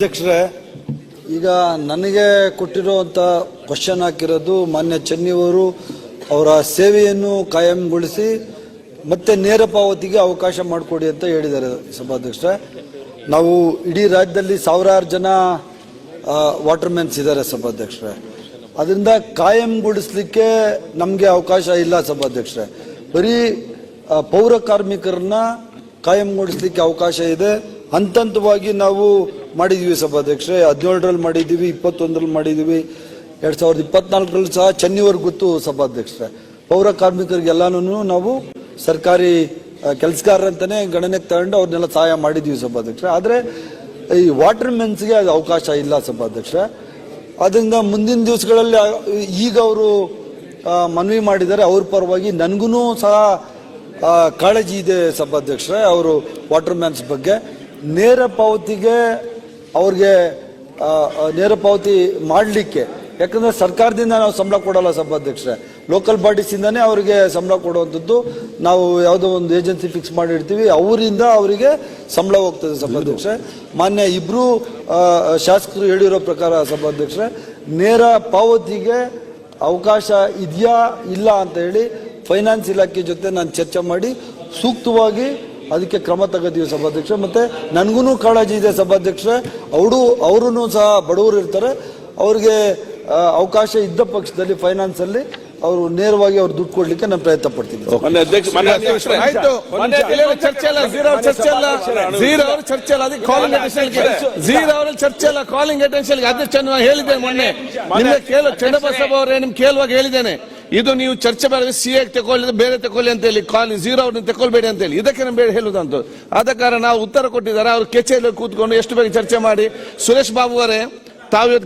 ಅಧ್ಯಕ್ಷರೇ, ಈಗ ನನಗೆ ಕೊಟ್ಟಿರುವಂಥ ಕ್ವಶನ್ ಹಾಕಿರೋದು ಮಾನ್ಯ ಚೆನ್ನಿಯವರು ಅವರ ಸೇವೆಯನ್ನು ಕಾಯಂಗೊಳಿಸಿ ಮತ್ತೆ ನೇರ ಪಾವತಿಗೆ ಅವಕಾಶ ಮಾಡಿಕೊಡಿ ಅಂತ ಹೇಳಿದ್ದಾರೆ ಸಭಾಧ್ಯಕ್ಷರೇ. ನಾವು ಇಡೀ ರಾಜ್ಯದಲ್ಲಿ ಸಾವಿರಾರು ಜನ ವಾಟರ್ಮೆನ್ಸ್ ಇದ್ದಾರೆ ಸಭಾಧ್ಯಕ್ಷರೇ. ಅದರಿಂದ ಕಾಯಂಗೊಳಿಸ್ಲಿಕ್ಕೆ ನಮಗೆ ಅವಕಾಶ ಇಲ್ಲ ಸಭಾಧ್ಯಕ್ಷರೇ. ಬರೀ ಪೌರ ಕಾರ್ಮಿಕರನ್ನ ಕಾಯಂಗೊಳಿಸ್ಲಿಕ್ಕೆ ಅವಕಾಶ ಇದೆ. ಹಂತ ಹಂತವಾಗಿ ನಾವು ಮಾಡಿದ್ವಿ ಸಭಾಧ್ಯಕ್ಷರೇ. ಹದಿನೇಳರಲ್ಲಿ ಮಾಡಿದ್ದೀವಿ ಇಪ್ಪತ್ತೊಂದರಲ್ಲಿ ಮಾಡಿದ್ದೀವಿ ಎರಡು ಸಾವಿರದ ಇಪ್ಪತ್ನಾಲ್ಕರಲ್ಲಿ ಸಹ ಚೆನ್ನಿವರೆಗೆ ಗೊತ್ತು ಸಭಾಧ್ಯಕ್ಷರೇ. ಪೌರ ಕಾರ್ಮಿಕರಿಗೆಲ್ಲನೂ ನಾವು ಸರ್ಕಾರಿ ಕೆಲಸಗಾರರಂತಾನೆ ಗಣನೆಗೆ ತಗೊಂಡು ಅವ್ರನ್ನೆಲ್ಲ ಸಹಾಯ ಮಾಡಿದ್ದೀವಿ ಸಭಾಧ್ಯಕ್ಷರೇ. ಆದರೆ ಈ ವಾಟರ್ ಮೆನ್ಸ್ಗೆ ಅದು ಅವಕಾಶ ಇಲ್ಲ ಸಭಾಧ್ಯಕ್ಷರೇ. ಅದರಿಂದ ಮುಂದಿನ ದಿವಸಗಳಲ್ಲಿ ಈಗ ಅವರು ಮನವಿ ಮಾಡಿದ್ದಾರೆ, ಅವ್ರ ಪರವಾಗಿ ನನಗೂ ಸಹ ಕಾಳಜಿ ಇದೆ ಸಭಾಧ್ಯಕ್ಷರೇ, ಅವರು ವಾಟರ್ ಮ್ಯಾನ್ಸ್ ಬಗ್ಗೆ. ನೇರ ಪಾವತಿಗೆ ಅವ್ರಿಗೆ ನೇರ ಪಾವತಿ ಮಾಡಲಿಕ್ಕೆ. ಯಾಕಂದ್ರೆ ಸರ್ಕಾರದಿಂದ ನಾವು ಸಂಬಳ ಕೊಡಲ್ಲ ಸಭಾಧ್ಯಕ್ಷರೇ. ಲೋಕಲ್ ಬಾಡೀಸಿಂದನೇ ಅವರಿಗೆ ಸಂಬಳ ಕೊಡುವಂಥದ್ದು. ನಾವು ಯಾವುದೋ ಒಂದು ಏಜೆನ್ಸಿ ಫಿಕ್ಸ್ ಮಾಡಿರ್ತೀವಿ. ಅವರಿಂದ ಅವರಿಗೆ ಸಂಬಳ ಹೋಗ್ತದೆ ಸಭಾಧ್ಯಕ್ಷರೇ. ಮಾನ್ಯ ಇಬ್ಬರು ಶಾಸಕರು ಹೇಳಿರೋ ಪ್ರಕಾರ ಸಭಾಧ್ಯಕ್ಷರೇ, ನೇರ ಪಾವತಿಗೆ ಅವಕಾಶ ಇದೆಯಾ ಇಲ್ಲ ಅಂತ ಹೇಳಿ ಫೈನಾನ್ಸ್ ಇಲಾಖೆ ಜೊತೆ ನಾನು ಚರ್ಚೆ ಮಾಡಿ ಸೂಕ್ತವಾಗಿ ಅದಕ್ಕೆ ಕ್ರಮ ತಗೋತೀವಿ ಸಭಾಧ್ಯಕ್ಷ. ಮತ್ತೆ ನನಗೂ ಕಾಳಜಿ ಇದೆ ಸಭಾಧ್ಯಕ್ಷ. ಅವರು ಅವರೂ ಸಹ ಬಡವರು ಇರ್ತಾರೆ. ಅವ್ರಿಗೆ ಅವಕಾಶ ಇದ್ದ ಪಕ್ಷದಲ್ಲಿ ಫೈನಾನ್ಸ್ ಅಲ್ಲಿ ಅವರು ನೇರವಾಗಿ ಅವ್ರು ದುಡ್ಡು ಕೊಡ್ಲಿಕ್ಕೆ ನಾನು ಪ್ರಯತ್ನ ಪಡ್ತೀನಿ. ಕಾಲಿಂಗ್ ಅಟೆನ್ಷನ್ ಝೀರೋ ಅವರ ಚರ್ಚೆ ಅಲ್ಲ ಕಾಲಿಂಗ್ ಅಟೆನ್ಷನ್ ಅಧ್ಯಕ್ಷ ಹೇಳಿದ್ದೇನೆ ಮೊನ್ನೆ. ಕೇಳು. ಅವರೇ ನಿಮ್ ಕೇಳುವಾಗ ಹೇಳಿದ್ದೇನೆ. ಇದು ನೀವು ಚರ್ಚೆ ಮಾಡಿದ್ರೆ ಸಿ ಎ ತಗೊಳ್ಳಿ ಬೇರೆ ತಗೊಳ್ಳಿ ಅಂತ ಹೇಳಿ. ಕಾಲ್ ಝೀರೋ ಅವ್ರನ್ನ ತಗೊಳ್ಬೇಡಿ ಅಂತ ಹೇಳಿ. ಇದಕ್ಕೆ ನಾನು ಬೇಡ ಹೇಳುದಂತ ಆದ ಕಾರಣ ನಾವು ಉತ್ತರ ಕೊಟ್ಟಿದ್ದಾರೆ. ಅವ್ರು ಕೆಚೆಯಲ್ಲಿ ಕೂತ್ಕೊಂಡು ಎಷ್ಟು ಬೇಗ ಚರ್ಚೆ ಮಾಡಿ. ಸುರೇಶ್ ಬಾಬು ಅವರೇ ತಾವು